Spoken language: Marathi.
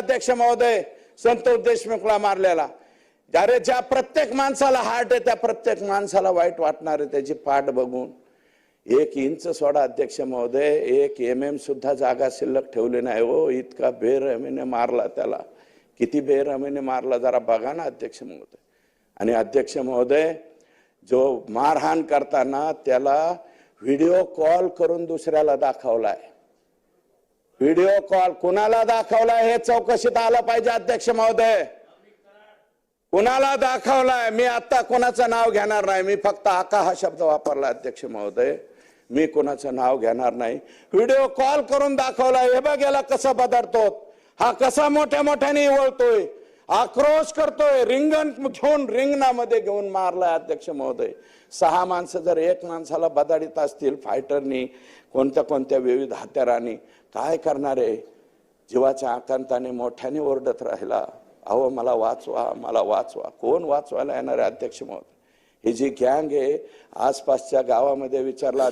अध्यक्ष महोदय संतोष देशमुखला मारलेला. अरे ज्या प्रत्येक माणसाला हार्ट आहे त्या प्रत्येक माणसाला वाईट वाटणार आहे त्याची पाठ बघून. एक इंच सोडा अध्यक्ष महोदय एक एम एम सुद्धा जागा शिल्लक ठेवली नाही हो इतका बेरहमीने मारला त्याला. किती बेरहमीने मारला जरा बघा ना अध्यक्ष महोदय. आणि अध्यक्ष महोदय जो मारहाण करताना त्याला व्हिडिओ कॉल करून दुसऱ्याला दाखवलाय. व्हिडिओ कॉल कुणाला दाखवलाय हे चौकशीत आलं पाहिजे अध्यक्ष महोदय. कुणाला दाखवलाय? मी आता कोणाचं नाव घेणार नाही. मी फक्त आका हा शब्द वापरला अध्यक्ष महोदय. मी कोणाचं नाव घेणार नाही. व्हिडिओ कॉल करून दाखवलाय. हे बघ याला कसं बदलतो. हा कसा मोठ्या मोठ्याने वळतोय. आक्रोश करतोय. रिंगण घेऊन रिंगणामध्ये घेऊन मारलाय अध्यक्ष महोदय. सहा माणसं जर एक माणसाला बदाडीत असतील फायटरनी कोणत्या कोणत्या विविध हत्यारांनी काय करणार आहे? जीवाच्या आकांताने मोठ्याने ओरडत राहिला. अहो मला वाचवा मला वाचवा. कोण वाचवायला येणार आहे अध्यक्ष महोदय? ही जी गँग आहे आसपासच्या गावामध्ये विचारला